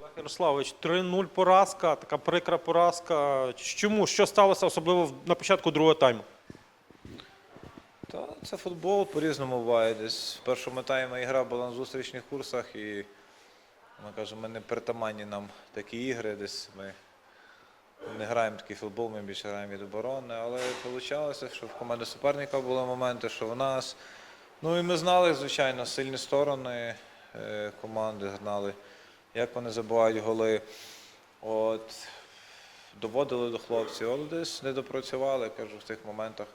Олег Ярославович, 3-0 поразка, така прикра поразка. Чому? Що сталося особливо на початку другого тайму? Та це футбол по-різному буває. Десь в першому таймі гра була на зустрічних курсах і ми кажемо, ми не притаманні нам такі ігри. Десь ми не граємо такий футбол, ми більше граємо від оборони. Але вийшло, що в команди суперника були моменти, що в нас. Ну і ми знали, звичайно, сильні сторони е, команди, знали, як вони забувають голи. От, доводили до хлопців, але десь не допрацювали, кажу, в тих моментах,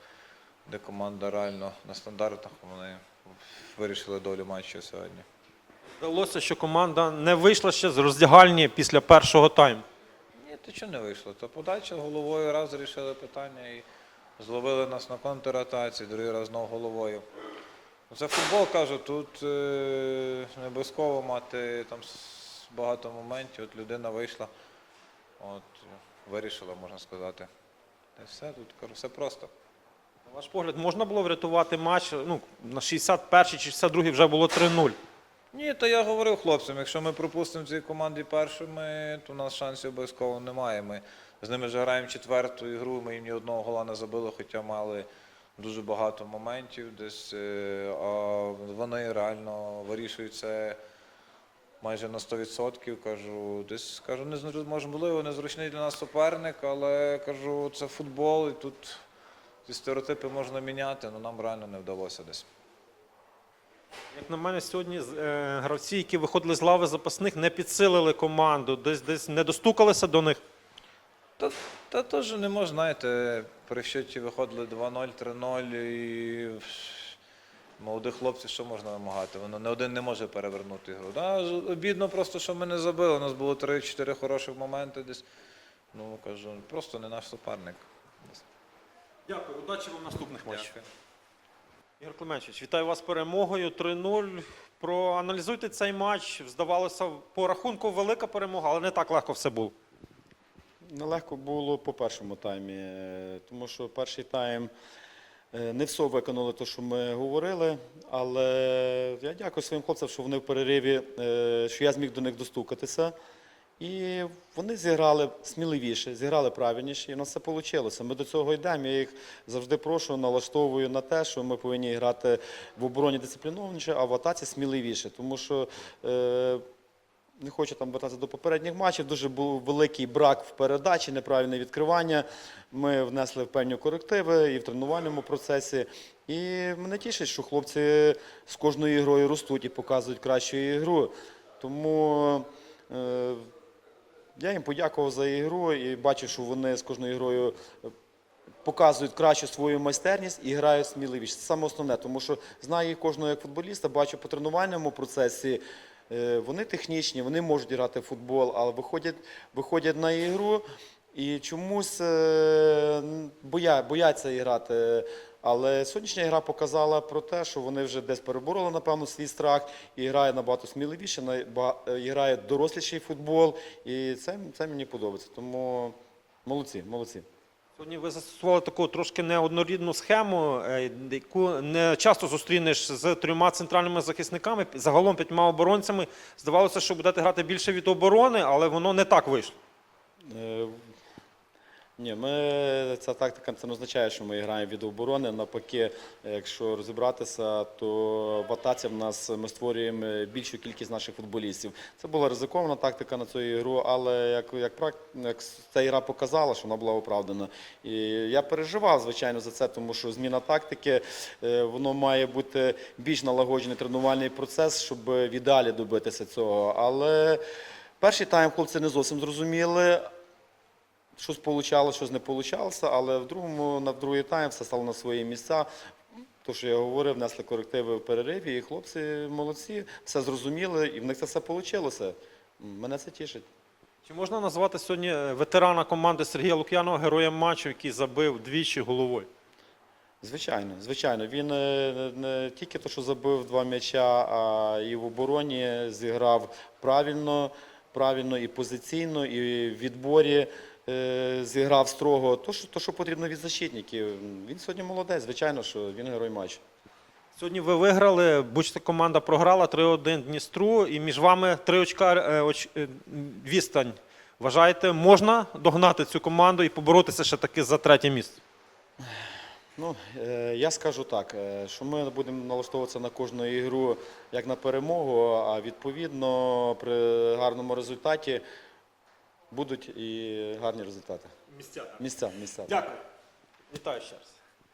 де команда реально на стандартах вони вирішили долю матчу сьогодні. Здалося, що команда не вийшла ще з роздягальні після першого тайму. Ні, то чого не вийшло? То подача головою раз рішили питання і зловили нас на контратаці, другий раз знову головою. Це футбол, кажу, тут е, не обов'язково мати там багато моментів. От людина вийшла, от, вирішила, можна сказати. Та й все, тут кажу, все просто. На ваш погляд, можна було врятувати матч? Ну, на 61-й чи 62-й вже було 3-0. Ні, то я говорив хлопцям, якщо ми пропустимо цій команді першими, то у нас шансів обов'язково немає. Ми з ними вже граємо четверту ігру, ми їм ні одного гола не забили, хоча мали дуже багато моментів десь, е, а вони реально вирішують це майже на 100%. Кажу, десь кажу, не можливо, незручний для нас суперник, але кажу, це футбол, і тут ці стереотипи можна міняти, але нам реально не вдалося десь. Як на мене, сьогодні е, гравці, які виходили з лави запасних, не підсилили команду, десь десь не достукалися до них. Та, та теж не можна, знаєте, при щоті виходили 2-0, 3-0 і молодих хлопців що можна вимагати? Воно не один не може перевернути гру. Да, обідно просто, що ми не забили. У нас було 3-4 хороших моменти десь. Ну, кажу, просто не наш суперник. Дякую, удачі вам в наступних матчах. Дякую. Ігор Клеменчич, вітаю вас з перемогою 3-0. Проаналізуйте цей матч. Здавалося, по рахунку велика перемога, але не так легко все було. Нелегко було по першому таймі, е, тому що перший тайм не все виконали те, що ми говорили. Але я дякую своїм хлопцям, що вони в перериві, е, що я зміг до них достукатися. І вони зіграли сміливіше, зіграли правильніше, і в нас все вийшло. Ми до цього йдемо. Я їх завжди прошу, налаштовую на те, що ми повинні грати в обороні дисциплінованіше, а в атаці сміливіше. Тому що е, не хочу там вертатися до попередніх матчів. Дуже був великий брак в передачі, неправильне відкривання. Ми внесли в певні корективи і в тренувальному процесі. І мене тішить, що хлопці з кожною ігрою ростуть і показують кращу ігру. Тому е, я їм подякував за ігру і бачу, що вони з кожною грою е, показують кращу свою майстерність і грають сміливіше. Це саме основне, тому що знаю їх кожного як футболіста, бачу по тренувальному процесі. Е, Вони технічні, вони можуть грати в футбол, але виходять, виходять на ігру і чомусь е, боя, бояться грати. Але сьогоднішня гра показала про те, що вони вже десь перебороли, напевно, свій страх і грає набагато сміливіше, е, і грає доросліший футбол. І це, це мені подобається. Тому молодці, молодці. Сьогодні ви застосували таку трошки неоднорідну схему, е, яку не часто зустрінеш з трьома центральними захисниками, загалом п'ятьма оборонцями. Здавалося, що будете грати більше від оборони, але воно не так вийшло. Ні, ми, ця тактика це не означає, що ми граємо від оборони. Навпаки, якщо розібратися, то в атаці в нас ми створюємо більшу кількість наших футболістів. Це була ризикована тактика на цю ігру, але як, як, як ця гра показала, що вона була оправдана. І я переживав, звичайно, за це, тому що зміна тактики, е, воно має бути більш налагоджений тренувальний процес, щоб в ідеалі добитися цього. Але перший тайм хлопці не зовсім зрозуміли. Щось получало, щось не получалося, але в другому, на другий тайм все стало на свої місця. То, що я говорив, внесли корективи в перериві, і хлопці молодці, все зрозуміли, і в них це все вийшло. Мене це тішить. Чи можна назвати сьогодні е, ветерана команди Сергія Лук'янова героєм матчу, який забив двічі головою? Звичайно, звичайно. Він е, не, тільки то, що забив два м'яча, а і в обороні зіграв правильно, правильно і позиційно, і в відборі зіграв строго. То що, то, що потрібно від защитників. Він сьогодні молодець, звичайно, що він герой матчу. Сьогодні ви виграли, Бучта команда програла 3-1 Дністру, і між вами три очка е, оч- е, відстань. Вважаєте, можна догнати цю команду і поборотися ще таки за третє місце? Ну, е, я скажу так, е, що ми будемо налаштовуватися на кожну ігру як на перемогу, а відповідно при гарному результаті будуть і гарні результати. Місця. Місця, місця. Дякую. Вітаю ще раз.